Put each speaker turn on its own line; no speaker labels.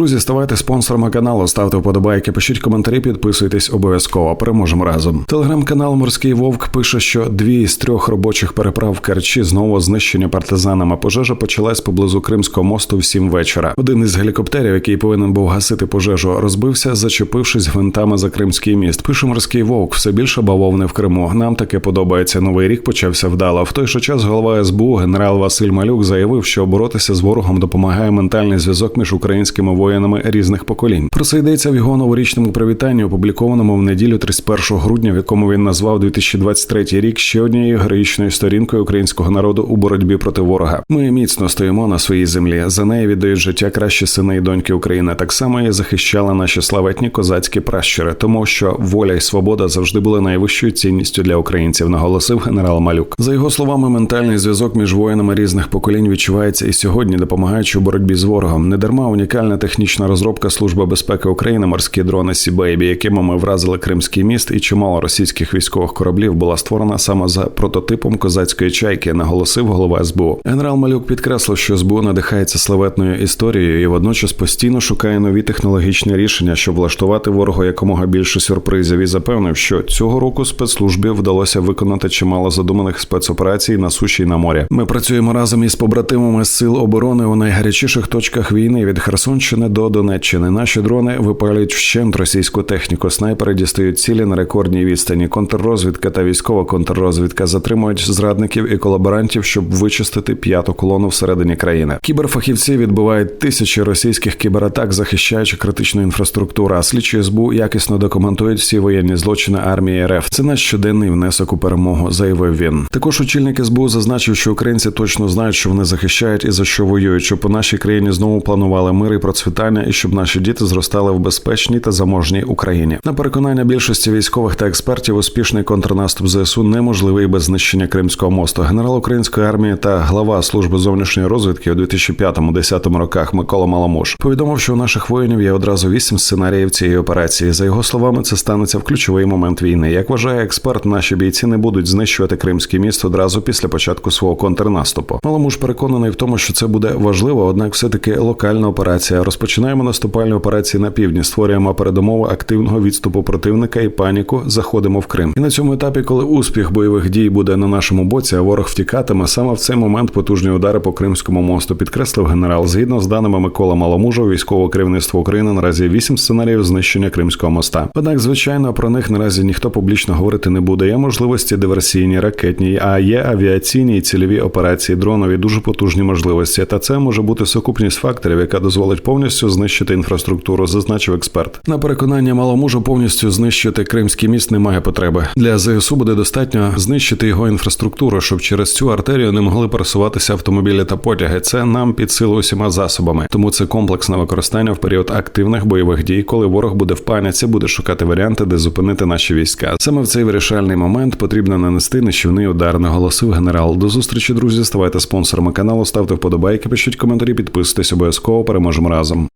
Друзі, ставайте спонсорами каналу, ставте вподобайки, пишіть коментарі, підписуйтесь обов'язково. Переможемо разом. Телеграм-канал Морський Вовк пише, що дві з трьох робочих переправ в Керчі знову знищені партизанами. Пожежа почалась поблизу Кримського мосту в сім вечора. Один із гелікоптерів, який повинен був гасити пожежу, розбився, зачепившись гвинтами за Кримський міст. Пише морський вовк. Все більше бавовни в Криму. Нам таке подобається. Новий рік почався вдало. В той же час голова СБУ генерал Василь Малюк заявив, що боротися з ворогом допомагає ментальний зв'язок між українськими воїнами різних поколінь. Про це йдеться в його новорічному привітанні, опублікованому в неділю 31 грудня, в якому він назвав 2023 рік ще однією героїчною сторінкою українського народу у боротьбі проти ворога. Ми міцно стоїмо на своїй землі. За неї віддають життя кращі сини і доньки України. Так само і захищали наші славетні козацькі пращури, тому що воля і свобода завжди були найвищою цінністю для українців. Наголосив генерал Малюк. За його словами, ментальний зв'язок між воїнами різних поколінь відчувається і сьогодні, допомагаючи у боротьбі з ворогом. Недарма унікальна технічна розробка Служби безпеки України, морські дрони Сібейбі, якими ми вразили Кримський міст, і чимало російських військових кораблів була створена саме за прототипом козацької чайки, наголосив голова СБУ. Генерал Малюк підкреслив, що СБУ надихається славетною історією і водночас постійно шукає нові технологічні рішення, щоб влаштувати ворогу якомога більше сюрпризів. І запевнив, що цього року спецслужбі вдалося виконати чимало задуманих спецоперацій на суші й на морі. Ми працюємо разом із побратимами сил оборони у найгарячіших точках війни від Херсонщини до Донеччини. Наші дрони випалюють вщент російську техніку. Снайпери дістають цілі на рекордній відстані. Контррозвідка та військова контррозвідка затримують зрадників і колаборантів, щоб вичистити п'яту колону всередині країни. Кіберфахівці відбувають тисячі російських кібератак, захищаючи критичну інфраструктуру. А слідчі СБУ якісно документують всі воєнні злочини армії РФ. Це наш щоденний внесок у перемогу, заявив він. Також очільник СБУ зазначив, що українці точно знають, що вони захищають і за що воюють, щоб у нашій країні знову планували мир і процвітання, і щоб наші діти зростали в безпечній та заможній Україні. На переконання більшості військових та експертів, успішний контрнаступ ЗСУ неможливий без знищення Кримського мосту. Генерал української армії та глава служби зовнішньої розвідки у 2005-2010 роках Микола Маламуш повідомив, що у наших воїнів є одразу вісім сценаріїв цієї операції. За його словами, це станеться в ключовий момент війни. Як вважає експерт, наші бійці не будуть знищувати Кримський міст одразу після початку свого контрнаступу. Маламуш переконаний в тому, що це буде важливо, однак все таки локальна операція. Розпочинаємо наступальні операції на півдні, створюємо передумови активного відступу противника і паніку. Заходимо в Крим. І на цьому етапі, коли успіх бойових дій буде на нашому боці, а ворог втікатиме, саме в цей момент потужні удари по Кримському мосту підкреслив генерал. Згідно з даними Микола Маламужа, військове керівництво України наразі вісім сценаріїв знищення Кримського моста. Однак, звичайно, про них наразі ніхто публічно говорити не буде. Є можливості диверсійні, ракетні, а є авіаційні і цільові операції, дронові, дуже потужні можливості. Та це може бути сукупність факторів, яка дозволить повністю знищити інфраструктуру, зазначив експерт. На переконання маломужу повністю знищити Кримський міст немає потреби. Для ЗСУ буде достатньо знищити його інфраструктуру, щоб через цю артерію не могли пересуватися автомобілі та потяги. Це нам під силу усіма засобами. Тому це комплексне використання в період активних бойових дій, коли ворог буде в паніці, буде шукати варіанти, де зупинити наші війська. Саме в цей вирішальний момент потрібно нанести нищівний удар, наголосив генерал. До зустрічі, друзі. Ставайте спонсорами каналу, ставте вподобайки, пишіть коментарі, підписуйтесь обов'язково. Переможемо разом.